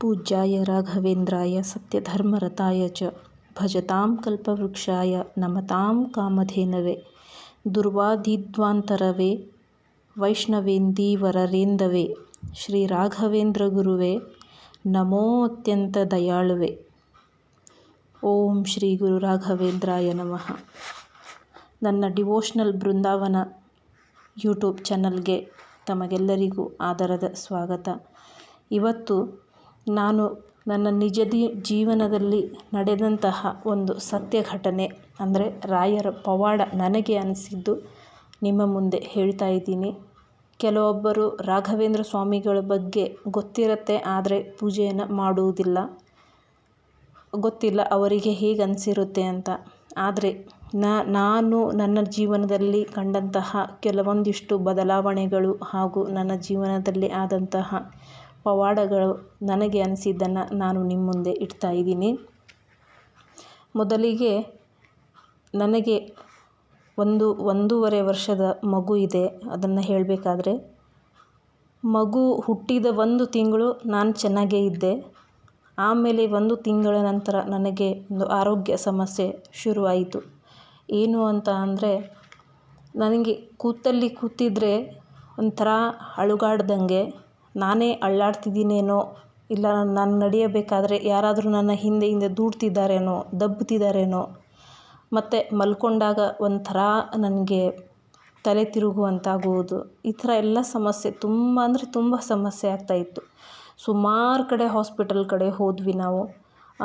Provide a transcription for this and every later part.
पूज्याय राघवेन्द्राय सत्यधर्मरताय च भजतां कल्पवृक्षाय नमतां कामधेनवे दुर्वादिध्वान्तरवे वैष्णवेन्दीवररेन्दवे ಶ್ರೀರಾಘವೇಂದ್ರಗುರುವೇ ನಮೋ ಅತ್ಯಂತ ದಯಾಳುವೆ ಓಂ ಶ್ರೀ ಗುರು ರಾಘವೇಂದ್ರಾಯ ನಮಃ ನನ್ನ ಡಿವೋಷ್ನಲ್ ಬೃಂದಾವನ ಯೂಟ್ಯೂಬ್ ಚಾನಲ್ಗೆ ತಮಗೆಲ್ಲರಿಗೂ ಆದರದ ಸ್ವಾಗತ ಇವತ್ತು ನಾನು ನನ್ನ ನಿಜ ಜೀವನದಲ್ಲಿ ನಡೆದಂತಹ ಒಂದು ಸತ್ಯ ಘಟನೆ ಅಂದರೆ ರಾಯರ ಪವಾಡ ನನಗೆ ಅನಿಸಿದ್ದು ನಿಮ್ಮ ಮುಂದೆ ಹೇಳ್ತಾ ಇದ್ದೀನಿ. ಕೆಲವೊಬ್ಬರು ರಾಘವೇಂದ್ರ ಸ್ವಾಮಿಗಳ ಬಗ್ಗೆ ಗೊತ್ತಿರುತ್ತೆ, ಆದರೆ ಪೂಜೆಯನ್ನು ಮಾಡುವುದಿಲ್ಲ. ಗೊತ್ತಿಲ್ಲ ಅವರಿಗೆ ಹೇಗೆ ಅನಿಸಿರುತ್ತೆ ಅಂತ. ಆದರೆ ನಾನು ನನ್ನ ಜೀವನದಲ್ಲಿ ಕಂಡಂತಹ ಕೆಲವೊಂದಿಷ್ಟು ಬದಲಾವಣೆಗಳು ಹಾಗೂ ನನ್ನ ಜೀವನದಲ್ಲಿ ಆದಂತಹ ಪವಾಡಗಳು ನನಗೆ ಅನಿಸಿದ್ದನ್ನು ನಾನು ನಿಮ್ಮ ಮುಂದೆ ಇಡ್ತಾ ಇದ್ದೀನಿ. ಮೊದಲಿಗೆ ನನಗೆ ಒಂದು, ಒಂದೂವರೆ ವರ್ಷದ ಮಗು ಇದೆ. ಅದನ್ನು ಹೇಳಬೇಕಾದ್ರೆ, ಮಗು ಹುಟ್ಟಿದ ಒಂದು ತಿಂಗಳು ನಾನು ಚೆನ್ನಾಗೇ ಇದ್ದೆ. ಆಮೇಲೆ ಒಂದು ತಿಂಗಳ ನಂತರ ನನಗೆ ಒಂದು ಆರೋಗ್ಯ ಸಮಸ್ಯೆ ಶುರುವಾಯಿತು. ಏನು ಅಂತ ಅಂದರೆ, ನನಗೆ ಕೂತಲ್ಲಿ ಕೂತಿದ್ದರೆ ಒಂಥರ ಅಳುಗಾಡ್ದಂಗೆ ನಾನೇ ಅಳ್ಳಾಡ್ತಿದ್ದೀನೇನೋ, ಇಲ್ಲ ನಾನು ನಡೆಯಬೇಕಾದ್ರೆ ಯಾರಾದರೂ ನನ್ನ ಹಿಂದೆ ಹಿಂದೆ ದೂಡ್ತಿದ್ದಾರೇನೋ, ದಬ್ಬುತ್ತಿದ್ದಾರೇನೋ. ಮತ್ತು ಮಲ್ಕೊಂಡಾಗ ಒಂಥರ ನನಗೆ ತಲೆ ತಿರುಗುವಂತಾಗುವುದು. ಈ ಥರ ಎಲ್ಲ ಸಮಸ್ಯೆ ತುಂಬ ಅಂದರೆ ತುಂಬ ಸಮಸ್ಯೆ ಆಗ್ತಾಯಿತ್ತು ಸುಮಾರು ಕಡೆ ಹಾಸ್ಪಿಟಲ್ ಕಡೆ ಹೋದ್ವಿ ನಾವು.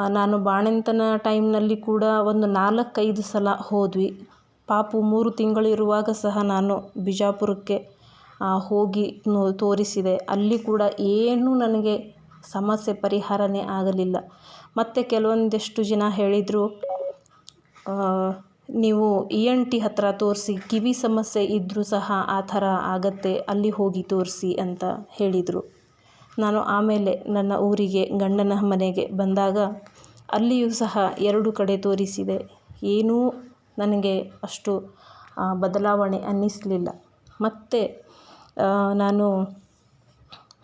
ನಾನು ಬಾಣಂತನ ಟೈಮ್ನಲ್ಲಿ ಕೂಡ ಒಂದು ನಾಲ್ಕೈದು ಸಲ ಹೋದ್ವಿ. ಪಾಪು ಮೂರು ತಿಂಗಳು ಇರುವಾಗ ಸಹ ನಾನು ಬಿಜಾಪುರಕ್ಕೆ ಹೋಗಿ ತೋರಿಸಿದೆ. ಅಲ್ಲಿ ಕೂಡ ಏನೂ ನನಗೆ ಸಮಸ್ಯೆ, ಪರಿಹಾರನೇ ಆಗಲಿಲ್ಲ. ಮತ್ತು ಕೆಲವೊಂದಿಷ್ಟು ಜನ ಹೇಳಿದರು ನೀವು ಇ ಎನ್ ಟಿ ಹತ್ತಿರ ತೋರಿಸಿ, ಕಿವಿ ಸಮಸ್ಯೆ ಇದ್ದರೂ ಸಹ ಆ ಥರ ಆಗತ್ತೆ, ಅಲ್ಲಿ ಹೋಗಿ ತೋರಿಸಿ ಅಂತ ಹೇಳಿದರು. ನಾನು ಆಮೇಲೆ ನನ್ನ ಊರಿಗೆ, ಗಂಡನ ಮನೆಗೆ ಬಂದಾಗ ಅಲ್ಲಿಯೂ ಸಹ ಎರಡು ಕಡೆ ತೋರಿಸಿದೆ. ಏನೂ ನನಗೆ ಅಷ್ಟು ಬದಲಾವಣೆ ಅನ್ನಿಸಲಿಲ್ಲ. ಮತ್ತು ನಾನು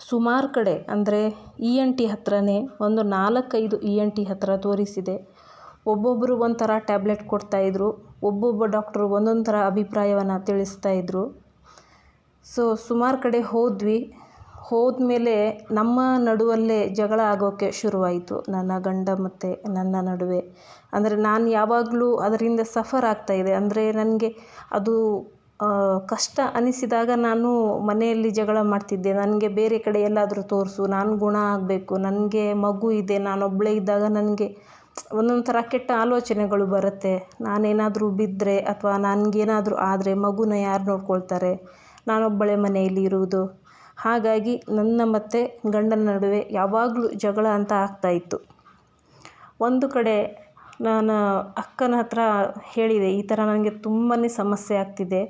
ಸುಮಾರು ಕಡೆ, ಅಂದರೆ ಇ ಎನ್ ಟಿ ಹತ್ರನೇ ಒಂದು ನಾಲ್ಕೈದು ಇ ಎನ್ ಟಿ ಹತ್ತಿರ ತೋರಿಸಿದೆ. ಒಬ್ಬೊಬ್ಬರು ಒಂಥರ ಟ್ಯಾಬ್ಲೆಟ್ ಕೊಡ್ತಾಯಿದ್ರು ಒಬ್ಬೊಬ್ಬ ಡಾಕ್ಟ್ರು ಒಂದೊಂದು ಥರ ಅಭಿಪ್ರಾಯವನ್ನು ತಿಳಿಸ್ತಾಯಿದ್ರು ಸೊ, ಸುಮಾರು ಕಡೆ ಹೋದ್ವಿ. ಹೋದ್ಮೇಲೆ ನಮ್ಮ ನಡುವಲ್ಲೇ ಜಗಳ ಆಗೋಕ್ಕೆ ಶುರುವಾಯಿತು, ನನ್ನ ಗಂಡ ಮತ್ತು ನನ್ನ ನಡುವೆ. ಅಂದರೆ ನಾನು ಯಾವಾಗಲೂ ಅದರಿಂದ ಸಫರ್ ಆಗ್ತಾಯಿದೆ ಅಂದರೆ ನನಗೆ ಅದು ಕಷ್ಟ ಅನಿಸಿದಾಗ ನಾನು ಮನೆಯಲ್ಲಿ ಜಗಳ ಮಾಡ್ತಿದ್ದೆ. ನನಗೆ ಬೇರೆ ಕಡೆ ಎಲ್ಲಾದರೂ ತೋರಿಸು, ನಾನು ಗುಣ ಆಗಬೇಕು, ನನಗೆ ಮಗು ಇದೆ ನಾನೊಬ್ಬಳೇ ಇದ್ದಾಗ ನನಗೆ ಒಂದೊಂದು ಥರ ಕೆಟ್ಟ ಆಲೋಚನೆಗಳು ಬರುತ್ತೆ. ನಾನೇನಾದರೂ ಬಿದ್ದರೆ ಅಥವಾ ನನಗೇನಾದರೂ ಆದರೆ ಮಗುನ ಯಾರು ನೋಡ್ಕೊಳ್ತಾರೆ? ನಾನೊಬ್ಬಳೇ ಮನೆಯಲ್ಲಿ ಇರುವುದು. ಹಾಗಾಗಿ ನನ್ನ ಮತ್ತು ಗಂಡನ ನಡುವೆ ಯಾವಾಗಲೂ ಜಗಳ ಅಂತ ಆಗ್ತಾಯಿತ್ತು ಒಂದು ಕಡೆ ನಾನು ಅಕ್ಕನ ಹತ್ರ ಹೇಳಿದೆ, ಈ ಥರ ನನಗೆ ತುಂಬಾ ಸಮಸ್ಯೆ ಆಗ್ತಿದೆ.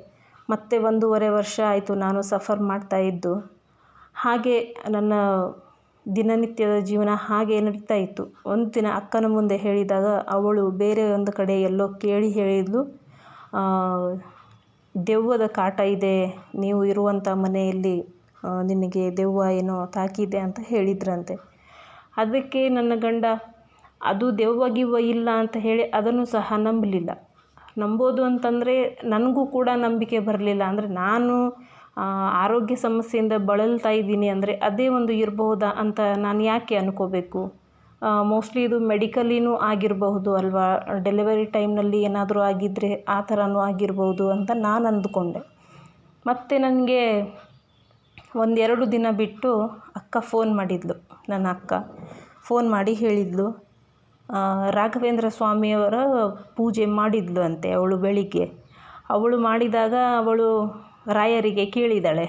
ಮತ್ತು ಒಂದೂವರೆ ವರ್ಷ ಆಯಿತು ನಾನು ಸಫರ್ ಮಾಡ್ತಾ ಇದ್ದು. ಹಾಗೆ ನನ್ನ ದಿನನಿತ್ಯದ ಜೀವನ ಹಾಗೆ ನಡೀತಾ ಇತ್ತು. ಒಂದು ದಿನ ಅಕ್ಕನ ಮುಂದೆ ಹೇಳಿದಾಗ ಅವಳು ಬೇರೆ ಒಂದು ಕಡೆ ಎಲ್ಲೋ ಕೇಳಿ ಹೇಳಿದ್ಳು ದೆವ್ವದ ಕಾಟ ಇದೆ, ನೀವು ಇರುವಂಥ ಮನೆಯಲ್ಲಿ ನಿನಗೆ ದೆವ್ವ ಏನೋ ತಾಕಿದೆ ಅಂತ ಹೇಳಿದ್ರಂತೆ. ಅದಕ್ಕೆ ನನ್ನ ಗಂಡ, ಅದು ದೆವ್ವ ಗಿವ್ವ ಇಲ್ಲ ಅಂತ ಹೇಳಿ ಅದನ್ನು ಸಹ ನಂಬಲಿಲ್ಲ. ನಂಬೋದು ಅಂತಂದರೆ ನನಗೂ ಕೂಡ ನಂಬಿಕೆ ಬರಲಿಲ್ಲ. ಅಂದರೆ ನಾನು ಆರೋಗ್ಯ ಸಮಸ್ಯೆಯಿಂದ ಬಳಲ್ತಾ ಇದ್ದೀನಿ ಅಂದರೆ ಅದೇ ಒಂದು ಇರಬಹುದಾ ಅಂತ ನಾನು ಯಾಕೆ ಅನ್ಕೋಬೇಕು? ಮೋಸ್ಟ್ಲಿ ಇದು ಮೆಡಿಕಲಿನೂ ಆಗಿರಬಹುದು ಅಲ್ವಾ? ಡೆಲಿವರಿ ಟೈಮ್ನಲ್ಲಿ ಏನಾದರೂ ಆಗಿದ್ದರೆ ಆ ಥರನೂ ಆಗಿರ್ಬೋದು ಅಂತ ನಾನು ಅಂದುಕೊಂಡೆ. ಮತ್ತು ನನಗೆ ಒಂದೆರಡು ದಿನ ಬಿಟ್ಟು ಅಕ್ಕ ಫೋನ್ ಮಾಡಿದ್ಲು, ನನ್ನ ಅಕ್ಕ. ಫೋನ್ ಮಾಡಿ ಹೇಳಿದ್ಲು. ರಾಘವೇಂದ್ರ ಸ್ವಾಮಿಯವರ ಪೂಜೆ ಮಾಡಿದ್ಲು ಅಂತೆ ಅವಳು ಬೆಳಿಗ್ಗೆ. ಅವಳು ಮಾಡಿದಾಗ ಅವಳು ರಾಯರಿಗೆ ಕೇಳಿದಾಳೆ,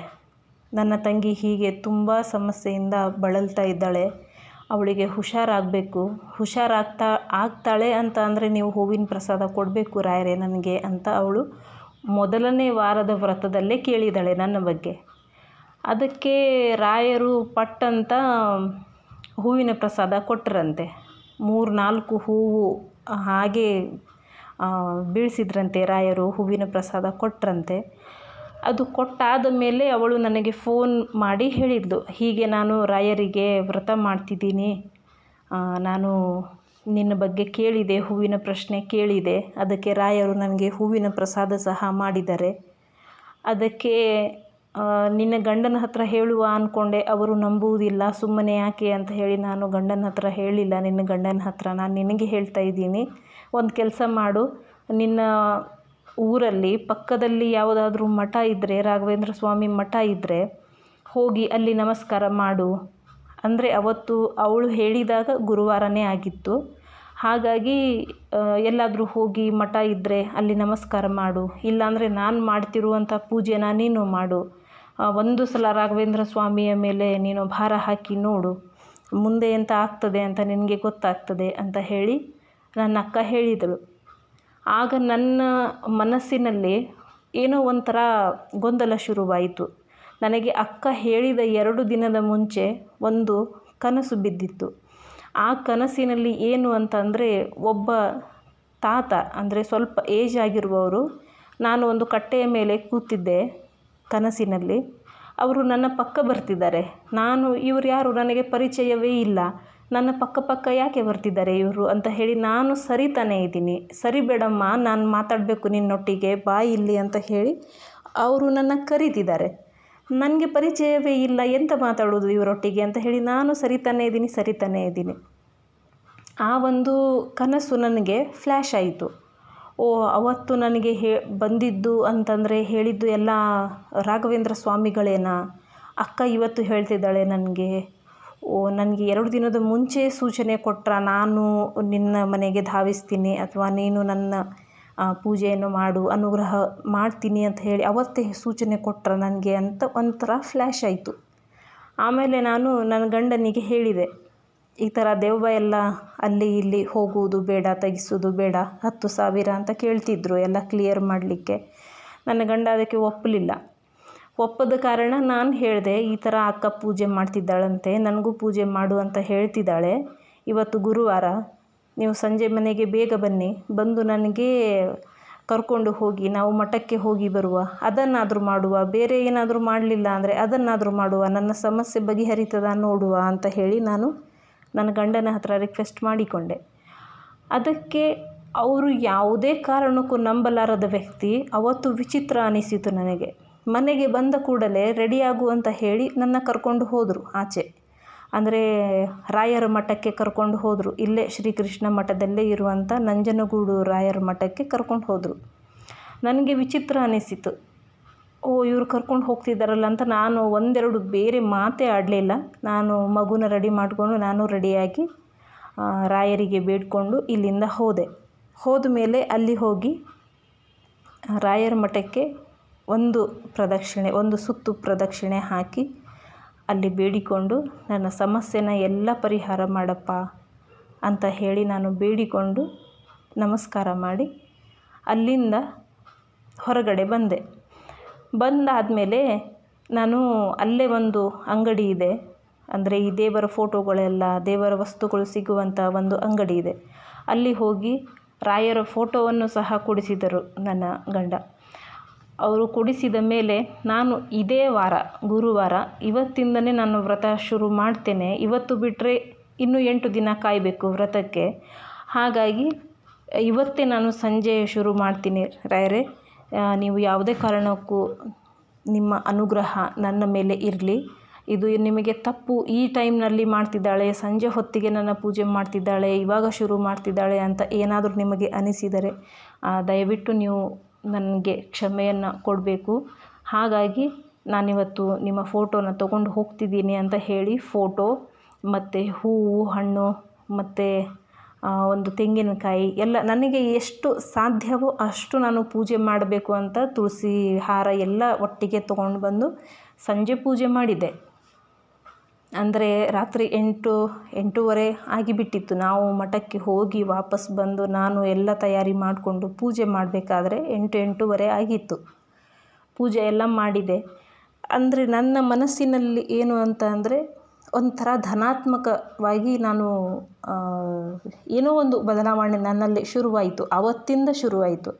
ನನ್ನ ತಂಗಿ ಹೀಗೆ ತುಂಬ ಸಮಸ್ಯೆಯಿಂದ ಬಳಲ್ತಾ ಇದ್ದಾಳೆ, ಅವಳಿಗೆ ಹುಷಾರಾಗಬೇಕು. ಹುಷಾರಾಗ್ತಾ, ಆಗ್ತಾಳೆ ಅಂತ ಅಂದರೆ ನೀವು ಹೂವಿನ ಪ್ರಸಾದ ಕೊಡಬೇಕು ರಾಯರೇ ನನಗೆ ಅಂತ ಅವಳು ಮೊದಲನೇ ವಾರದ ವ್ರತದಲ್ಲೇ ಕೇಳಿದಾಳೆ ನನ್ನ ಬಗ್ಗೆ. ಅದಕ್ಕೆ ರಾಯರು ಪಟ್ಟಂತ ಹೂವಿನ ಪ್ರಸಾದ ಕೊಟ್ಟರಂತೆ ಮೂರು ನಾಲ್ಕು ಹೂವು ಹಾಗೆ ಬೀಳಿಸಿದ್ರಂತೆ ರಾಯರು, ಹೂವಿನ ಪ್ರಸಾದ ಕೊಟ್ಟರಂತೆ ಅದು ಕೊಟ್ಟಾದ ಮೇಲೆ ಅವಳು ನನಗೆ ಫೋನ್ ಮಾಡಿ ಹೇಳಿದ್ಳು ಹೀಗೆ ನಾನು ರಾಯರಿಗೆ ವ್ರತ ಮಾಡ್ತಿದ್ದೀನಿ. ನಾನು ನಿನ್ನ ಬಗ್ಗೆ ಕೇಳಿದೆ, ಹೂವಿನ ಪ್ರಶ್ನೆ ಕೇಳಿದೆ. ಅದಕ್ಕೆ ರಾಯರು ನನಗೆ ಹೂವಿನ ಪ್ರಸಾದ ಸಹ ಮಾಡಿದ್ದಾರೆ. ಅದಕ್ಕೆ ನಿನ್ನ ಗಂಡನ ಹತ್ರ ಹೇಳುವ ಅಂದ್ಕೊಂಡೆ ಅವರು ನಂಬುವುದಿಲ್ಲ, ಸುಮ್ಮನೆ ಯಾಕೆ ಅಂತ ಹೇಳಿ ನಾನು ಗಂಡನ ಹತ್ರ ಹೇಳಿಲ್ಲ, ನಿನ್ನ ಗಂಡನ ಹತ್ರ. ನಾನು ನಿನಗೆ ಹೇಳ್ತಾ ಇದ್ದೀನಿ, ಒಂದು ಕೆಲಸ ಮಾಡು. ನಿನ್ನ ಊರಲ್ಲಿ ಪಕ್ಕದಲ್ಲಿ ಯಾವುದಾದ್ರೂ ಮಠ ಇದ್ದರೆ ರಾಘವೇಂದ್ರ ಸ್ವಾಮಿ ಮಠ ಇದ್ದರೆ ಹೋಗಿ ಅಲ್ಲಿ ನಮಸ್ಕಾರ ಮಾಡು. ಅಂದರೆ ಅವತ್ತು ಅವಳು ಹೇಳಿದಾಗ ಗುರುವಾರನೇ ಆಗಿತ್ತು. ಹಾಗಾಗಿ ಎಲ್ಲಾದರೂ ಹೋಗಿ ಮಠ ಇದ್ದರೆ ಅಲ್ಲಿ ನಮಸ್ಕಾರ ಮಾಡು. ಇಲ್ಲಾಂದರೆ ನಾನು ಮಾಡ್ತಿರುವಂಥ ಪೂಜೆನ ನೀನು ಮಾಡು. ಒಂದು ಸಲ ರಾಘವೇಂದ್ರ ಸ್ವಾಮಿಯ ಮೇಲೆ ನೀನು ಭಾರ ಹಾಕಿ ನೋಡು. ಮುಂದೆ ಎಂತ ಆಗ್ತದೆ ಅಂತ ನಿನಗೆ ಗೊತ್ತಾಗ್ತದೆ ಅಂತ ಹೇಳಿ ನನ್ನ ಅಕ್ಕ ಹೇಳಿದಳು. ಆಗ ನನ್ನ ಮನಸ್ಸಿನಲ್ಲಿ ಏನೋ ಒಂಥರ ಗೊಂದಲ ಶುರುವಾಯಿತು. ನನಗೆ ಅಕ್ಕ ಹೇಳಿದ ಎರಡು ದಿನದ ಮುಂಚೆ ಒಂದು ಕನಸು ಬಿದ್ದಿತ್ತು. ಆ ಕನಸಿನಲ್ಲಿ ಏನು ಅಂತಂದರೆ ಒಬ್ಬ ತಾತ ಅಂದರೆ ಸ್ವಲ್ಪ ಏಜ್ ಆಗಿರುವವರು ನಾನು ಒಂದು ಕಟ್ಟೆಯ ಮೇಲೆ ಕೂತಿದ್ದೆ. ಕನಸಿನಲ್ಲಿ ಅವರು ನನ್ನ ಪಕ್ಕ ಬರ್ತಿದ್ದಾರೆ. ನಾನು, ಇವರು ಯಾರು? ನನಗೆ ಪರಿಚಯವೇ ಇಲ್ಲ. ನನ್ನ ಪಕ್ಕ ಪಕ್ಕ ಯಾಕೆ ಬರ್ತಿದ್ದಾರೆ ಇವರು ಅಂತ ಹೇಳಿ ನಾನು ಸರಿತಾನೇ ಇದ್ದೀನಿ. ಸರಿ ಬೇಡಮ್ಮ, ನಾನು ಮಾತಾಡಬೇಕು ನಿನ್ನೊಟ್ಟಿಗೆ, ಬಾ ಇಲ್ಲಿ ಅಂತ ಹೇಳಿ ಅವರು ನನ್ನ ಕರೀತಿದ್ದಾರೆ. ನನಗೆ ಪರಿಚಯವೇ ಇಲ್ಲ, ಎಂತ ಮಾತಾಡೋದು ಇವರೊಟ್ಟಿಗೆ ಅಂತ ಹೇಳಿ ನಾನು ಸರಿತಾನೇ ಇದ್ದೀನಿ ಸರಿತಾನೇ ಇದ್ದೀನಿ. ಆ ಒಂದು ಕನಸು ನನಗೆ ಫ್ಲ್ಯಾಶ್ ಆಯಿತು. ಓ, ಅವತ್ತು ನನಗೆ ಹೇ, ಬಂದಿದ್ದು ಅಂತಂದರೆ ಹೇಳಿದ್ದು ಎಲ್ಲ ರಾಘವೇಂದ್ರ ಸ್ವಾಮಿಗಳೇನಾ? ಅಕ್ಕ ಇವತ್ತು ಹೇಳ್ತಿದ್ದಾಳೆ ನನಗೆ. ಓ, ನನಗೆ ಎರಡು ದಿನದ ಮುಂಚೆ ಸೂಚನೆ ಕೊಟ್ಟರ ನಾನು ನಿನ್ನ ಮನೆಗೆ ಧಾವಿಸ್ತೀನಿ ಅಥವಾ ನೀನು ನನ್ನ ಪೂಜೆಯನ್ನು ಮಾಡು, ಅನುಗ್ರಹ ಮಾಡ್ತೀನಿ ಅಂತ ಹೇಳಿ ಅವತ್ತೇ ಸೂಚನೆ ಕೊಟ್ಟರೆ ನನಗೆ ಅಂತ ಒಂಥರ ಫ್ಲ್ಯಾಶ್ ಆಯಿತು. ಆಮೇಲೆ ನಾನು ನನ್ನ ಗಂಡನಿಗೆ ಹೇಳಿದೆ ಈ ಥರ ದೆವ್ವ ಎಲ್ಲ ಅಲ್ಲಿ ಇಲ್ಲಿ ಹೋಗುವುದು ಬೇಡ ತೆಗಿಸೋದು ಬೇಡ, ಹತ್ತು ಸಾವಿರ ಅಂತ ಕೇಳ್ತಿದ್ರು ಎಲ್ಲ ಕ್ಲಿಯರ್ ಮಾಡಲಿಕ್ಕೆ. ನನ್ನ ಗಂಡ ಅದಕ್ಕೆ ಒಪ್ಪಲಿಲ್ಲ. ಒಪ್ಪದ ಕಾರಣ ನಾನು ಹೇಳಿದೆ, ಈ ಥರ ಅಕ್ಕ ಪೂಜೆ ಮಾಡ್ತಿದ್ದಾಳಂತೆ, ನನಗೂ ಪೂಜೆ ಮಾಡು ಅಂತ ಹೇಳ್ತಿದ್ದಾಳೆ. ಇವತ್ತು ಗುರುವಾರ, ನೀವು ಸಂಜೆ ಮನೆಗೆ ಬೇಗ ಬನ್ನಿ, ಬಂದು ನನಗೆ ಕರ್ಕೊಂಡು ಹೋಗಿ, ನಾವು ಮಠಕ್ಕೆ ಹೋಗಿ ಬರುವ. ಅದನ್ನಾದರೂ ಮಾಡುವ, ಬೇರೆ ಏನಾದರೂ ಮಾಡಲಿಲ್ಲ ಅಂದರೆ ಅದನ್ನಾದರೂ ಮಾಡುವ, ನನ್ನ ಸಮಸ್ಯೆ ಬಗೆಹರಿತದ ನೋಡುವ ಅಂತ ಹೇಳಿ ನಾನು ನನ್ನ ಗಂಡನ ಹತ್ರ ರಿಕ್ವೆಸ್ಟ್ ಮಾಡಿಕೊಂಡೆ. ಅದಕ್ಕೆ ಅವರು ಯಾವುದೇ ಕಾರಣಕ್ಕೂ ನಂಬಲಾರದ ವ್ಯಕ್ತಿ, ಅವತ್ತು ವಿಚಿತ್ರ ಅನಿಸಿತು ನನಗೆ. ಮನೆಗೆ ಬಂದ ಕೂಡಲೇ ರೆಡಿಯಾಗು ಅಂತ ಹೇಳಿ ನನ್ನ ಕರ್ಕೊಂಡು ಹೋದರು ಆಚೆ. ಅಂದರೆ ರಾಯರ ಮಠಕ್ಕೆ ಕರ್ಕೊಂಡು ಹೋದರು. ಇಲ್ಲೇ ಶ್ರೀಕೃಷ್ಣ ಮಠದಲ್ಲೇ ಇರುವಂಥ ನಂಜನಗೂಡು ರಾಯರ ಮಠಕ್ಕೆ ಕರ್ಕೊಂಡು ಹೋದರು. ನನಗೆ ವಿಚಿತ್ರ ಅನಿಸಿತು. ಓ, ಇವ್ರು ಕರ್ಕೊಂಡು ಹೋಗ್ತಿದ್ದಾರಲ್ಲ ಅಂತ ನಾನು ಒಂದೆರಡು ಬೇರೆ ಮಾತೇ ಆಡಲಿಲ್ಲ. ನಾನು ಮಗುನ ರೆಡಿ ಮಾಡಿಕೊಂಡು ನಾನು ರೆಡಿಯಾಗಿ ರಾಯರಿಗೆ ಬೇಡಿಕೊಂಡು ಇಲ್ಲಿಂದ ಹೋದೆ. ಹೋದ ಮೇಲೆ ಅಲ್ಲಿ ಹೋಗಿ ರಾಯರ ಮಠಕ್ಕೆ ಒಂದು ಪ್ರದಕ್ಷಿಣೆ, ಒಂದು ಸುತ್ತು ಪ್ರದಕ್ಷಿಣೆ ಹಾಕಿ ಅಲ್ಲಿ ಬೇಡಿಕೊಂಡು, ನನ್ನ ಸಮಸ್ಯೆನ ಎಲ್ಲ ಪರಿಹಾರ ಮಾಡಪ್ಪ ಅಂತ ಹೇಳಿ ನಾನು ಬೇಡಿಕೊಂಡು ನಮಸ್ಕಾರ ಮಾಡಿ ಅಲ್ಲಿಂದ ಹೊರಗಡೆ ಬಂದೆ. ಬಂದಾದಮೇಲೆ ನಾನು ಅಲ್ಲೇ ಒಂದು ಅಂಗಡಿ ಇದೆ. ಅಂದರೆ ಈ ದೇವರ ಫೋಟೋಗಳೆಲ್ಲ, ದೇವರ ವಸ್ತುಗಳು ಸಿಗುವಂಥ ಒಂದು ಅಂಗಡಿ ಇದೆ. ಅಲ್ಲಿ ಹೋಗಿ ರಾಯರ ಫೋಟೋವನ್ನು ಸಹ ಕೊಡಿಸಿದರು ನನ್ನ ಗಂಡ. ಅವರು ಕೊಡಿಸಿದ ಮೇಲೆ ನಾನು ಇದೇ ವಾರ, ಗುರುವಾರ ಇವತ್ತಿಂದನೇ ನಾನು ವ್ರತ ಶುರು ಮಾಡ್ತೇನೆ. ಇವತ್ತು ಬಿಟ್ಟರೆ ಇನ್ನೂ ಎಂಟು ದಿನ ಕಾಯಬೇಕು ವ್ರತಕ್ಕೆ. ಹಾಗಾಗಿ ಇವತ್ತೇ ನಾನು ಸಂಜೆ ಶುರು ಮಾಡ್ತೀನಿ ರಾಯರೇ. ನೀವು ಯಾವುದೇ ಕಾರಣಕ್ಕೂ ನಿಮ್ಮ ಅನುಗ್ರಹ ನನ್ನ ಮೇಲೆ ಇರಲಿ. ಇದು ನಿಮಗೆ ತಪ್ಪು. ಈ ಟೈಮ್ನಲ್ಲಿ ಮಾಡ್ತಿದ್ದಾಳೆ, ಸಂಜೆ ಹೊತ್ತಿಗೆ ನನ್ನ ಪೂಜೆ ಮಾಡ್ತಿದ್ದಾಳೆ, ಇವಾಗ ಶುರು ಮಾಡ್ತಿದ್ದಾಳೆ ಅಂತ ಏನಾದರೂ ನಿಮಗೆ ಅನಿಸಿದರೆ ದಯವಿಟ್ಟು ನೀವು ನನಗೆ ಕ್ಷಮೆಯನ್ನು ಕೊಡಬೇಕು. ಹಾಗಾಗಿ ನಾನಿವತ್ತು ನಿಮ್ಮ ಫೋಟೋನ ತೊಗೊಂಡು ಹೋಗ್ತಿದ್ದೀನಿ ಅಂತ ಹೇಳಿ, ಫೋಟೋ ಮತ್ತು ಹೂವು, ಹಣ್ಣು ಮತ್ತು ಒಂದು ತೆಂಗಿನಕಾಯಿ ಎಲ್ಲ ನನಗೆ ಎಷ್ಟು ಸಾಧ್ಯವೋ ಅಷ್ಟು ನಾನು ಪೂಜೆ ಮಾಡಬೇಕು ಅಂತ ತುಳಸಿ ಹಾರ ಎಲ್ಲ ಒಟ್ಟಿಗೆ ತೊಗೊಂಡು ಬಂದು ಸಂಜೆ ಪೂಜೆ ಮಾಡಿದೆ. ಅಂದರೆ ರಾತ್ರಿ ಎಂಟು, ಎಂಟೂವರೆ ಆಗಿಬಿಟ್ಟಿತ್ತು. ನಾವು ಮಠಕ್ಕೆ ಹೋಗಿ ವಾಪಸ್ ಬಂದು ನಾನು ಎಲ್ಲ ತಯಾರಿ ಮಾಡಿಕೊಂಡು ಪೂಜೆ ಮಾಡಬೇಕಾದ್ರೆ ಎಂಟು, ಎಂಟೂವರೆ ಆಗಿತ್ತು. ಪೂಜೆ ಎಲ್ಲ ಮಾಡಿದೆ. ಅಂದರೆ ನನ್ನ ಮನಸ್ಸಿನಲ್ಲಿ ಏನು ಅಂತ ಅಂದರೆ ಒಂಥರ ಧನಾತ್ಮಕವಾಗಿ ನಾನು ಏನೋ ಒಂದು ಬದಲಾವಣೆ ನನ್ನಲ್ಲಿ ಶುರುವಾಯಿತು ಆವತ್ತಿಂದ ಶುರುವಾಯಿತು.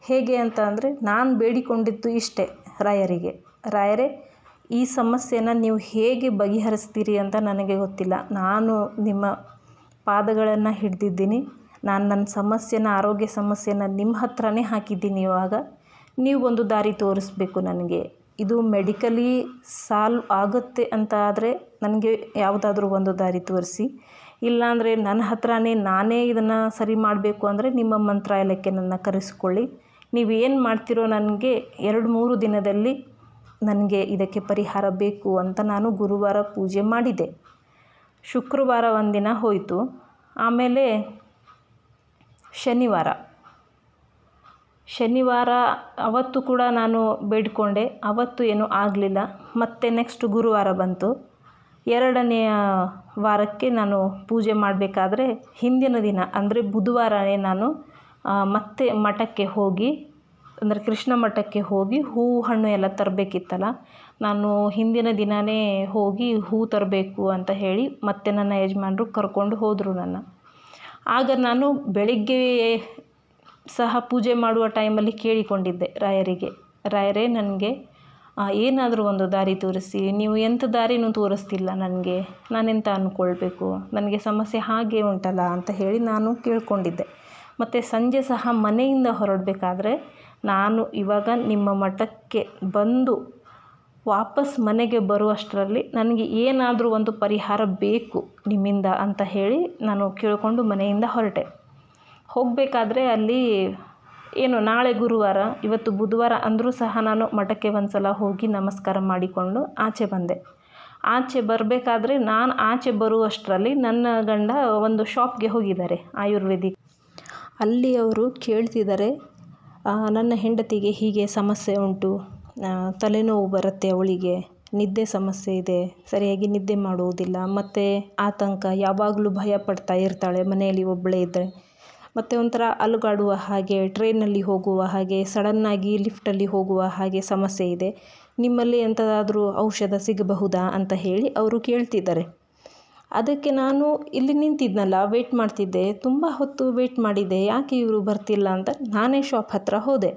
ಹೇಗೆ ಅಂತ ಅಂದರೆ, ನಾನು ಬೇಡಿಕೊಂಡಿದ್ದು ಇಷ್ಟೇ ರಾಯರಿಗೆ. ರಾಯರೇ, ಈ ಸಮಸ್ಯೆನ ನೀವು ಹೇಗೆ ಬಗೆಹರಿಸ್ತೀರಿ ಅಂತ ನನಗೆ ಗೊತ್ತಿಲ್ಲ. ನಾನು ನಿಮ್ಮ ಪಾದಗಳನ್ನು ಹಿಡಿದಿದ್ದೀನಿ. ನಾನು ನನ್ನ ಸಮಸ್ಯೆನ, ಆರೋಗ್ಯ ಸಮಸ್ಯೆನ ನಿಮ್ಮ ಹತ್ರನೇ ಹಾಕಿದ್ದೀನಿ ಇವಾಗ. ನೀವು ಒಂದು ದಾರಿ ತೋರಿಸ್ಬೇಕು ನನಗೆ. ಇದು ಮೆಡಿಕಲಿ ಸಾಲ್ವ್ ಆಗುತ್ತೆ ಅಂತ ಆದರೆ ನನಗೆ ಯಾವುದಾದ್ರೂ ಒಂದು ದಾರಿ ತೋರಿಸಿ. ಇಲ್ಲಾಂದರೆ ನನ್ನ ಹತ್ರನೇ ನಾನೇ ಇದನ್ನು ಸರಿ ಮಾಡಬೇಕು ಅಂದರೆ ನಿಮ್ಮ ಮಂತ್ರಾಲಯಕ್ಕೆ ನನ್ನ ಕರೆಸಿಕೊಳ್ಳಿ. ನೀವು ಏನು ಮಾಡ್ತಿರೋ ನನಗೆ ಎರಡು ಮೂರು ದಿನದಲ್ಲಿ ನನಗೆ ಇದಕ್ಕೆ ಪರಿಹಾರ ಬೇಕು ಅಂತ ನಾನು ಗುರುವಾರ ಪೂಜೆ ಮಾಡಿದೆ. ಶುಕ್ರವಾರ ಒಂದಿನ ಹೋಯಿತು. ಆಮೇಲೆ ಶನಿವಾರ. ಶನಿವಾರ ಅವತ್ತು ಕೂಡ ನಾನು ಬೇಡಿಕೊಂಡೆ, ಅವತ್ತು ಏನೂ ಆಗಲಿಲ್ಲ. ಮತ್ತೆ ನೆಕ್ಸ್ಟ್ ಗುರುವಾರ ಬಂತು. ಎರಡನೆಯ ವಾರಕ್ಕೆ ನಾನು ಪೂಜೆ ಮಾಡಬೇಕಾದ್ರೆ ಹಿಂದಿನ ದಿನ, ಅಂದರೆ ಬುಧವಾರನೇ ನಾನು ಮತ್ತೆ ಮಠಕ್ಕೆ ಹೋಗಿ, ಅಂದರೆ ಕೃಷ್ಣ ಮಠಕ್ಕೆ ಹೋಗಿ ಹೂವು ಹಣ್ಣು ಎಲ್ಲ ತರಬೇಕಿತ್ತಲ್ಲ, ನಾನು ಹಿಂದಿನ ದಿನವೇ ಹೋಗಿ ಹೂ ತರಬೇಕು ಅಂತ ಹೇಳಿ ಮತ್ತೆ ನನ್ನ ಯಜಮಾನರು ಕರ್ಕೊಂಡು ಹೋದರು ನನ್ನ. ಆಗ ನಾನು ಬೆಳಿಗ್ಗೆ ಸಹ ಪೂಜೆ ಮಾಡುವ ಟೈಮಲ್ಲಿ ಕೇಳಿಕೊಂಡಿದ್ದೆ ರಾಯರಿಗೆ. ರಾಯರೇ, ನನಗೆ ಏನಾದರೂ ಒಂದು ದಾರಿ ತೋರಿಸಿ. ನೀವು ಎಂಥ ದಾರಿನೂ ತೋರಿಸ್ತಿಲ್ಲ ನನಗೆ. ನಾನೆಂತ ಅಂದ್ಕೊಳ್ಬೇಕು ನನಗೆ ಸಮಸ್ಯೆ ಹಾಗೆ ಉಂಟಲ್ಲ ಅಂತ ಹೇಳಿ ನಾನು ಕೇಳ್ಕೊಂಡಿದ್ದೆ. ಮತ್ತು ಸಂಜೆ ಸಹ ಮನೆಯಿಂದ ಹೊರಡಬೇಕಾದ್ರೆ ನಾನು ಇವಾಗ ನಿಮ್ಮ ಮಠಕ್ಕೆ ಬಂದು ವಾಪಸ್ ಮನೆಗೆ ಬರುವಷ್ಟರಲ್ಲಿ ನನಗೆ ಏನಾದರೂ ಒಂದು ಪರಿಹಾರ ಬೇಕು ನಿಮ್ಮಿಂದ ಅಂತ ಹೇಳಿ ನಾನು ಕೇಳಿಕೊಂಡು ಮನೆಯಿಂದ ಹೊರಟೆ. ಹೋಗಬೇಕಾದ್ರೆ ಅಲ್ಲಿ ಏನು ನಾಳೆ ಗುರುವಾರ, ಇವತ್ತು ಬುಧವಾರ ಅಂದರೂ ಸಹ ನಾನು ಮಠಕ್ಕೆ ಒಂದು ಸಲ ಹೋಗಿ ನಮಸ್ಕಾರ ಮಾಡಿಕೊಂಡು ಆಚೆ ಬಂದೆ. ಆಚೆ ಬರಬೇಕಾದ್ರೆ ನಾನು ಆಚೆ ಬರುವಷ್ಟರಲ್ಲಿ ನನ್ನ ಗಂಡ ಒಂದು ಶಾಪ್ಗೆ ಹೋಗಿದ್ದಾರೆ, ಆಯುರ್ವೇದಿಕ್. ಅಲ್ಲಿ ಅವರು ಕೇಳ್ತಿದ್ದಾರೆ ನನ್ನ ಹೆಂಡತಿಗೆ ಹೀಗೆ ಸಮಸ್ಯೆ ಉಂಟು ತಲೆನೋವು ಬರುತ್ತೆ ಅವಳಿಗೆ, ನಿದ್ದೆ ಸಮಸ್ಯೆ ಇದೆ, ಸರಿಯಾಗಿ ನಿದ್ದೆ ಮಾಡುವುದಿಲ್ಲ, ಮತ್ತು ಆತಂಕ, ಯಾವಾಗಲೂ ಭಯ ಪಡ್ತಾ ಇರ್ತಾಳೆ, ಮನೆಯಲ್ಲಿ ಒಬ್ಬಳೇ ಇದ್ದರೆ ಮತ್ತು ಒಂಥರ ಅಲುಗಾಡುವ ಹಾಗೆ ಟ್ರೈನಲ್ಲಿ ಹೋಗುವ ಹಾಗೆ ಸಡನ್ನಾಗಿ ಲಿಫ್ಟಲ್ಲಿ ಹೋಗುವ ಹಾಗೆ ಸಮಸ್ಯೆ ಇದೆ. ನಿಮ್ಮಲ್ಲಿ ಎಂಥದಾದರೂ ಔಷಧ ಸಿಗಬಹುದಾ ಅಂತ ಹೇಳಿ ಅವರು ಕೇಳ್ತಿದ್ದಾರೆ. ಅದಕ್ಕೆ ನಾನು ಇಲ್ಲಿ ನಿಂತಿದ್ನಲ್ಲ ವೇಟ್ ಮಾಡ್ತಿದ್ದೆ. ತುಂಬ ಹೊತ್ತು ವೇಟ್ ಮಾಡಿದ್ದೆ, ಯಾಕೆ ಇವರು ಬರ್ತಿಲ್ಲ ಅಂತ ನಾನೇ ಶಾಪ್ ಹತ್ತಿರ ಹೋದೆ.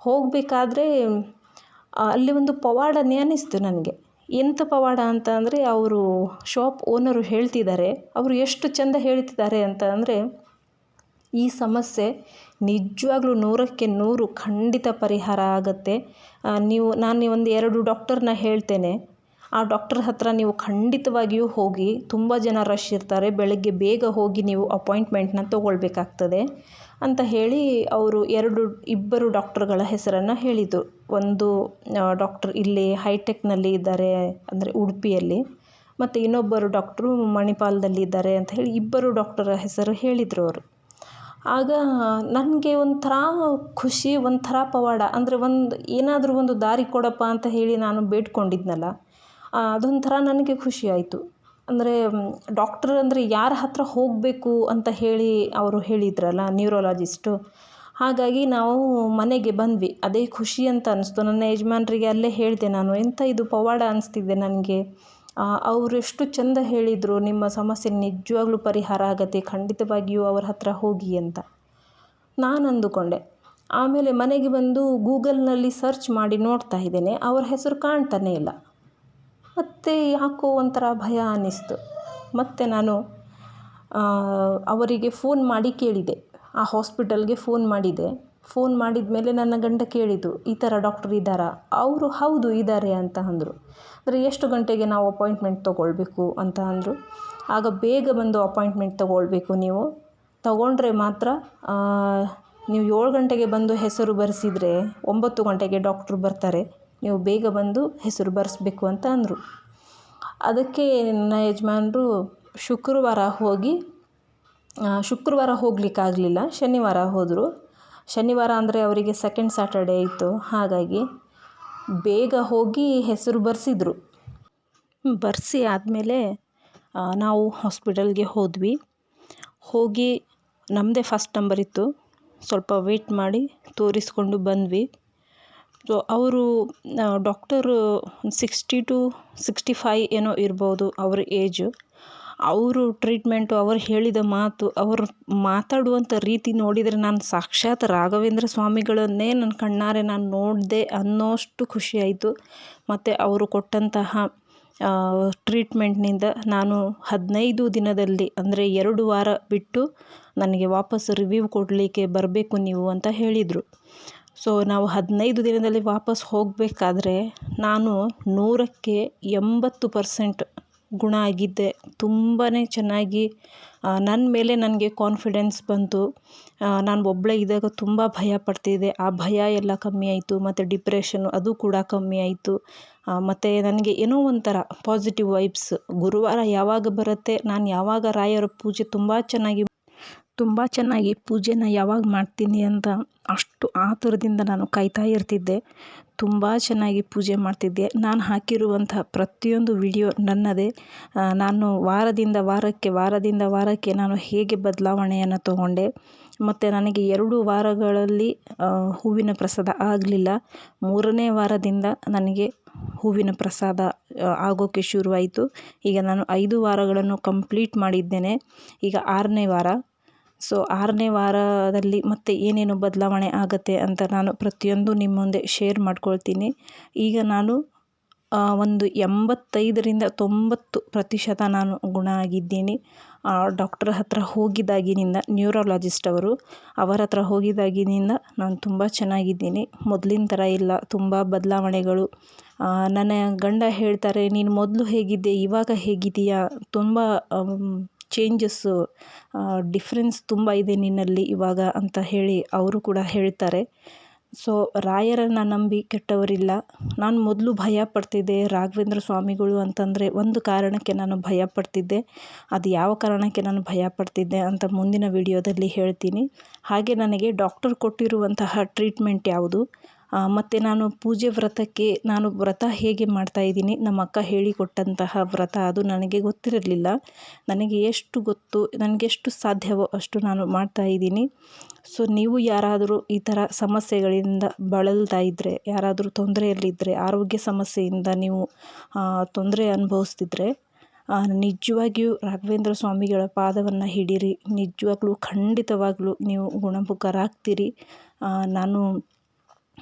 ಹೋಗಬೇಕಾದ್ರೆ ಅಲ್ಲಿ ಒಂದು ಪವಾಡನೇ ಅನ್ನಿಸ್ತು ನನಗೆ. ಎಂಥ ಪವಾಡ ಅಂತ ಅಂದರೆ, ಅವರು ಶಾಪ್ ಓನರು ಹೇಳ್ತಿದ್ದಾರೆ. ಅವರು ಎಷ್ಟು ಚೆಂದ ಹೇಳ್ತಿದ್ದಾರೆ ಅಂತ ಅಂದರೆ ಈ ಸಮಸ್ಯೆ ನಿಜವಾಗ್ಲೂ ನೂರಕ್ಕೆ ನೂರು ಖಂಡಿತ ಪರಿಹಾರ ಆಗುತ್ತೆ. ನೀವು, ನಾನು ಒಂದು ಎರಡು ಡಾಕ್ಟರ್ನ ಹೇಳ್ತೇನೆ. ಆ ಡಾಕ್ಟರ್ ಹತ್ರ ನೀವು ಖಂಡಿತವಾಗಿಯೂ ಹೋಗಿ ತುಂಬ ಜನ ರಶ್ ಇರ್ತಾರೆ. ಬೆಳಗ್ಗೆ ಬೇಗ ಹೋಗಿ ನೀವು ಅಪಾಯಿಂಟ್ಮೆಂಟ್ನ ತೊಗೊಳ್ಬೇಕಾಗ್ತದೆ ಅಂತ ಹೇಳಿ ಅವರು ಎರಡು, ಇಬ್ಬರು ಡಾಕ್ಟರ್ಗಳ ಹೆಸರನ್ನು ಹೇಳಿದರು. ಒಂದು ಡಾಕ್ಟರ್ ಇಲ್ಲಿ ಹೈಟೆಕ್ನಲ್ಲಿ ಇದ್ದಾರೆ ಅಂದರೆ ಉಡುಪಿಯಲ್ಲಿ, ಮತ್ತು ಇನ್ನೊಬ್ಬರು ಡಾಕ್ಟ್ರು ಮಣಿಪಾಲದಲ್ಲಿ ಇದ್ದಾರೆ ಅಂತ ಹೇಳಿ ಇಬ್ಬರು ಡಾಕ್ಟರ ಹೆಸರು ಹೇಳಿದರು ಅವರು. ಆಗ ನನಗೆ ಒಂಥರ ಖುಷಿ, ಒಂಥರ ಪವಾಡ. ಅಂದರೆ ಒಂದು ಏನಾದರೂ ಒಂದು ದಾರಿ ಕೊಡಪ್ಪ ಅಂತ ಹೇಳಿ ನಾನು ಬೇಡ್ಕೊಂಡಿದ್ನಲ್ಲ ಅದೊಂಥರ ನನಗೆ ಖುಷಿ ಆಯಿತು. ಅಂದರೆ ಡಾಕ್ಟ್ರ್ ಅಂದರೆ ಯಾರ ಹತ್ರ ಹೋಗಬೇಕು ಅಂತ ಹೇಳಿ ಅವರು ಹೇಳಿದ್ರಲ್ಲ ನ್ಯೂರೋಲಾಜಿಸ್ಟು ಹಾಗಾಗಿ ನಾವು ಮನೆಗೆ ಬಂದ್ವಿ. ಅದೇ ಖುಷಿ ಅಂತ ಅನ್ನಿಸ್ತು ನನ್ನ ಯಜಮಾನ್ರಿಗೆ ಅಲ್ಲೇ ಹೇಳಿದೆ ನಾನು ಎಂಥ ಇದು ಪವಾಡ ಅನಿಸ್ತಿದೆ ನನಗೆ? ಅವರು ಎಷ್ಟು ಚೆಂದ ಹೇಳಿದರು, ನಿಮ್ಮ ಸಮಸ್ಯೆ ನಿಜವಾಗ್ಲೂ ಪರಿಹಾರ ಆಗತ್ತೆ, ಖಂಡಿತವಾಗಿಯೂ ಅವ್ರ ಹತ್ರ ಹೋಗಿ ಅಂತ. ನಾನು ಅಂದುಕೊಂಡೆ. ಆಮೇಲೆ ಮನೆಗೆ ಬಂದು ಗೂಗಲ್ನಲ್ಲಿ ಸರ್ಚ್ ಮಾಡಿ ನೋಡ್ತಾ ಇದ್ದೇನೆ, ಅವರ ಹೆಸರು ಕಾಣ್ತಾನೇ ಇಲ್ಲ. ಮತ್ತು ಯಾಕೋ ಒಂಥರ ಭಯ ಅನ್ನಿಸ್ತು. ಮತ್ತೆ ನಾನು ಅವರಿಗೆ ಫೋನ್ ಮಾಡಿ ಕೇಳಿದೆ. ಆ ಹಾಸ್ಪಿಟಲ್ಗೆ ಫೋನ್ ಮಾಡಿದೆ. ಫೋನ್ ಮಾಡಿದ ಮೇಲೆ ನನ್ನ ಗಂಡ ಕೇಳಿದ್ದು, ಈ ಥರ ಡಾಕ್ಟ್ರ್ ಇದ್ದಾರಾ? ಅವರು ಹೌದು, ಇದ್ದಾರೆ, ಅಂತ ಅಂದರು. ಅಂದರೆ, ಎಷ್ಟು ಗಂಟೆಗೆ ನಾವು ಅಪಾಯಿಂಟ್ಮೆಂಟ್ ತೊಗೊಳ್ಬೇಕು? ಅಂತ ಅಂದರು. ಆಗ ಬೇಗ ಬಂದು, ಅಪಾಯಿಂಟ್ಮೆಂಟ್ ತೊಗೊಳ್ಬೇಕು ನೀವು. ತೊಗೊಂಡ್ರೆ ಮಾತ್ರ ನೀವು ಏಳು ಗಂಟೆಗೆ ಬಂದು ಹೆಸರು ಬರೆಸಿದರೆ ಒಂಬತ್ತು ಗಂಟೆಗೆ ಡಾಕ್ಟ್ರು ಬರ್ತಾರೆ. ನೀವು ಬೇಗ ಬಂದು ಹೆಸರು ಬರೆಸ್ಬೇಕು, ಅಂತ ಅಂದರು. ಅದಕ್ಕೆ ನನ್ನ ಯಜಮಾನರು ಶುಕ್ರವಾರ ಹೋಗಿ ಶುಕ್ರವಾರ ಹೋಗಲಿಕ್ಕಾಗಲಿಲ್ಲ. ಶನಿವಾರ ಹೋದರು. ಶನಿವಾರ ಅಂದರೆ ಅವರಿಗೆ ಸೆಕೆಂಡ್ ಸ್ಯಾಟರ್ಡೇ ಇತ್ತು. ಹಾಗಾಗಿ ಬೇಗ ಹೋಗಿ ಹೆಸರು ಬರೆಸಿದ್ರು. ಬರೆಸಿ ಆದಮೇಲೆ ನಾವು ಹಾಸ್ಪಿಟಲ್ಗೆ ಹೋದ್ವಿ. ಹೋಗಿ ನಮ್ಮದೇ ಫಸ್ಟ್ ನಂಬರ್ ಇತ್ತು. ಸ್ವಲ್ಪ ವೇಟ್ ಮಾಡಿ ತೋರಿಸ್ಕೊಂಡು ಬಂದ್ವಿ. ಸೊ ಅವರು doctor sixty two sixty five ಏನೋ ಇರ್ಬೋದು, ಅವ್ರ ಏಜು ಅವರು ಟ್ರೀಟ್ಮೆಂಟು ಅವರು ಹೇಳಿದ ಮಾತು, ಅವರು ಮಾತಾಡುವಂಥ ರೀತಿ ನೋಡಿದರೆ ನಾನು ಸಾಕ್ಷಾತ್ ರಾಘವೇಂದ್ರ ಸ್ವಾಮಿಗಳನ್ನೇ ನನ್ನ ಕಣ್ಣಾರೆ ನಾನು ನೋಡಿದೆ ಅನ್ನೋಷ್ಟು ಖುಷಿಯಾಯಿತು ಮತ್ತು ಅವರು ಕೊಟ್ಟಂತಹ ಟ್ರೀಟ್ಮೆಂಟ್ನಿಂದ ನಾನು ಹದಿನೈದು ದಿನದಲ್ಲಿ ಅಂದರೆ ಎರಡು ವಾರ ಬಿಟ್ಟು ನನಗೆ ವಾಪಸ್ ರಿವ್ಯೂ ಕೊಡಲಿಕ್ಕೆ ಬರಬೇಕು ನೀವು ಅಂತ ಹೇಳಿದರು. ಸೊ ನಾವು ಹದಿನೈದು ದಿನದಲ್ಲಿ ವಾಪಸ್ ಹೋಗಬೇಕಾದ್ರೆ ನಾನು ನೂರಕ್ಕೆ ಎಂಬತ್ತು ಪರ್ಸೆಂಟ್ ಗುಣ ಆಗಿದ್ದೆ ತುಂಬಾ ಚೆನ್ನಾಗಿ ನನ್ನ ಮೇಲೆ ನನಗೆ ಕಾನ್ಫಿಡೆನ್ಸ್ ಬಂತು. ನಾನು ಒಬ್ಬಳೇ ಇದ್ದಾಗ ತುಂಬ ಭಯ ಪಡ್ತಿದ್ದೆ. ಆ ಭಯ ಎಲ್ಲ ಕಮ್ಮಿ ಆಯಿತು, ಮತ್ತು ಡಿಪ್ರೆಷನ್ನು ಅದು ಕೂಡ ಕಮ್ಮಿ ಆಯಿತು. ಮತ್ತು ನನಗೆ ಏನೋ ಒಂಥರ ಪಾಸಿಟಿವ್ ವೈಬ್ಸ್ ಗುರುವಾರ ಯಾವಾಗ ಬರುತ್ತೆ, ನಾನು ಯಾವಾಗ ರಾಯರ ಪೂಜೆ ತುಂಬ ಚೆನ್ನಾಗಿ ತುಂಬ ಚೆನ್ನಾಗಿ ಪೂಜೆನ ಯಾವಾಗ ಮಾಡ್ತೀನಿ ಅಂತ ಅಷ್ಟು ಆತುರದಿಂದ ನಾನು ಕಾಯ್ತಾ ಇರ್ತಿದ್ದೆ. ತುಂಬ ಚೆನ್ನಾಗಿ ಪೂಜೆ ಮಾಡ್ತಿದ್ದೆ. ನಾನು ಹಾಕಿರುವಂಥ ಪ್ರತಿಯೊಂದು ವಿಡಿಯೋ ನನ್ನದೇ. ನಾನು ವಾರದಿಂದ ವಾರಕ್ಕೆ ವಾರದಿಂದ ವಾರಕ್ಕೆ ನಾನು ಹೇಗೆ ಬದಲಾವಣೆಯನ್ನು ತಗೊಂಡೆ. ಮತ್ತು ನನಗೆ ಎರಡು ವಾರಗಳಲ್ಲಿ ಹೂವಿನ ಪ್ರಸಾದ ಆಗಲಿಲ್ಲ. ಮೂರನೇ ವಾರದಿಂದ ನನಗೆ ಹೂವಿನ ಪ್ರಸಾದ ಆಗೋಕ್ಕೆ ಶುರುವಾಯಿತು. ಈಗ ನಾನು ಐದು ವಾರಗಳನ್ನು ಕಂಪ್ಲೀಟ್ ಮಾಡಿದ್ದೇನೆ. ಈಗ ಆರನೇ ವಾರ. ಸೊ ಆರನೇ ವಾರದಲ್ಲಿ ಮತ್ತೆ ಏನೇನು ಬದಲಾವಣೆ ಆಗುತ್ತೆ ಅಂತ ನಾನು ಪ್ರತಿಯೊಂದು ನಿಮ್ಮ ಮುಂದೆ ಶೇರ್ ಮಾಡ್ಕೊಳ್ತೀನಿ. ಈಗ ನಾನು ಒಂದು ಎಂಬತ್ತೈದರಿಂದ ತೊಂಬತ್ತು ಪ್ರತಿಶತ ನಾನು ಗುಣ ಆಗಿದ್ದೀನಿ. ಡಾಕ್ಟರ್ ಹತ್ರ ಹೋಗಿದ್ದಾಗಿನಿಂದ ನ್ಯೂರಾಲಜಿಸ್ಟ್ ಅವರು, ಅವರ ಹತ್ರ ಹೋಗಿದಾಗಿನಿಂದ ನಾನು ತುಂಬ ಚೆನ್ನಾಗಿದ್ದೀನಿ. ಮೊದಲಿನ ಥರ ಇಲ್ಲ, ತುಂಬ ಬದಲಾವಣೆಗಳು. ನನ್ನ ಗಂಡ ಹೇಳ್ತಾರೆ, ನೀನು ಮೊದಲು ಹೇಗಿದ್ದೆ, ಇವಾಗ ಹೇಗಿದ್ದೀಯಾ? ತುಂಬ ಚೇಂಜಸ್ಸು ಡಿಫ್ರೆನ್ಸ್ ತುಂಬ ಇದೆ ನಿನ್ನಲ್ಲಿ ಇವಾಗ ಅಂತ ಹೇಳಿ ಅವರು ಕೂಡ ಹೇಳ್ತಾರೆ. ಸೊ ರಾಯರನ್ನು ನಂಬಿ ಕೆಟ್ಟವರಿಲ್ಲ. ನಾನು ಮೊದಲು ಭಯ ಪಡ್ತಿದ್ದೆ ರಾಘವೇಂದ್ರ ಸ್ವಾಮಿಗಳು ಅಂತಂದರೆ ಒಂದು ಕಾರಣಕ್ಕೆ ನಾನು ಭಯ ಪಡ್ತಿದ್ದೆ. ಅದು ಯಾವ ಕಾರಣಕ್ಕೆ ನಾನು ಭಯ ಪಡ್ತಿದ್ದೆ ಅಂತ ಮುಂದಿನ ವಿಡಿಯೋದಲ್ಲಿ ಹೇಳ್ತೀನಿ. ಹಾಗೆ ನನಗೆ ಡಾಕ್ಟರ್ ಕೊಟ್ಟಿರುವಂತಹ ಟ್ರೀಟ್ಮೆಂಟ್ ಯಾವುದು? ಮತ್ತು ನಾನು ಪೂಜೆ ವ್ರತಕ್ಕೆ, ನಾನು ವ್ರತ ಹೇಗೆ ಮಾಡ್ತಾಯಿದ್ದೀನಿ ನಮ್ಮ ಅಕ್ಕ ಹೇಳಿಕೊಟ್ಟಂತಹ ವ್ರತ ಅದು ನನಗೆ ಗೊತ್ತಿರಲಿಲ್ಲ. ನನಗೆ ಎಷ್ಟು ಗೊತ್ತು, ನನಗೆ ಎಷ್ಟು ಸಾಧ್ಯವೋ ಅಷ್ಟು ನಾನು ಮಾಡ್ತಾಯಿದ್ದೀನಿ ಸೊ, ನೀವು ಯಾರಾದರೂ ಈ ಥರ ಸಮಸ್ಯೆಗಳಿಂದ ಬಳಲ್ತಾ ಇದ್ದರೆ ಯಾರಾದರೂ ತೊಂದರೆಯಲ್ಲಿದ್ದರೆ ಆರೋಗ್ಯ ಸಮಸ್ಯೆಯಿಂದ ನೀವು ತೊಂದರೆ ಅನುಭವಿಸ್ತಿದ್ರೆ ನಿಜವಾಗಿಯೂ ರಾಘವೇಂದ್ರ ಸ್ವಾಮಿಗಳ ಪಾದವನ್ನು ಹಿಡೀರಿ ನಿಜವಾಗ್ಲೂ ಖಂಡಿತವಾಗ್ಲೂ ನೀವು ಗುಣಮುಖರಾಗ್ತೀರಿ. ನಾನು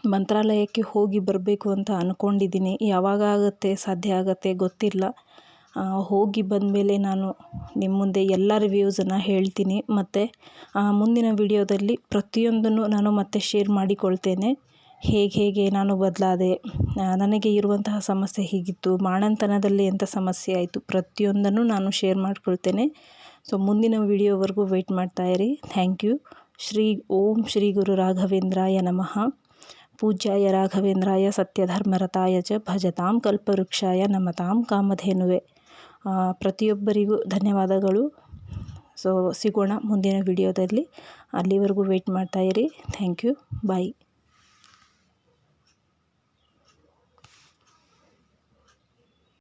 ಮಂತ್ರಾಲಯಕ್ಕೆ ಹೋಗಿ ಬರಬೇಕು ಅಂತ ಅಂದ್ಕೊಂಡಿದ್ದೀನಿ ಯಾವಾಗ ಆಗುತ್ತೆ? ಸಾಧ್ಯ ಆಗುತ್ತೆ? ಗೊತ್ತಿಲ್ಲ. ಹೋಗಿ ಬಂದಮೇಲೆ ನಾನು ನಿಮ್ಮ ಮುಂದೆ ಎಲ್ಲ ರಿವ್ಯೂಸನ್ನು ಹೇಳ್ತೀನಿ. ಮತ್ತು ಮುಂದಿನ ವಿಡಿಯೋದಲ್ಲಿ ಪ್ರತಿಯೊಂದನ್ನು ನಾನು ಮತ್ತೆ ಶೇರ್ ಮಾಡಿಕೊಳ್ತೇನೆ. ಹೇಗೆ ಹೇಗೆ ನಾನು ಬದಲಾದೆ ನನಗೆ ಇರುವಂತಹ ಸಮಸ್ಯೆ ಹೀಗಿತ್ತು ಮಾಣಂತನದಲ್ಲಿ ಎಂಥ ಸಮಸ್ಯೆ ಆಯಿತು, ಪ್ರತಿಯೊಂದನ್ನು ನಾನು ಶೇರ್ ಮಾಡಿಕೊಳ್ತೇನೆ. ಸೊ, ಮುಂದಿನ ವಿಡಿಯೋವರೆಗೂ ವೆಯ್ಟ್ ಮಾಡ್ತಾಯಿರಿ ಥ್ಯಾಂಕ್ ಯು ಶ್ರೀ, ಓಂ ಶ್ರೀ ಗುರು ರಾಘವೇಂದ್ರಾಯ ನಮಃ. ಪೂಜ್ಯಾಯ ರಾಘವೇಂದ್ರಾಯ ಸತ್ಯಧರ್ಮರತಾಯ ಚ ಭಜತಾಂ ಕಲ್ಪವೃಕ್ಷಾಯ ನಮತಾಂ ಕಾಮಧೇನುವೆ. ಪ್ರತಿಯೊಬ್ಬರಿಗೂ ಧನ್ಯವಾದಗಳು. ಸೊ, ಸಿಗೋಣ ಮುಂದಿನ ವಿಡಿಯೋದಲ್ಲಿ. ಅಲ್ಲಿವರೆಗೂ ವೆಯ್ಟ್ ಮಾಡ್ತಾಯಿರಿ ಥ್ಯಾಂಕ್ ಯು. ಬಾಯ್.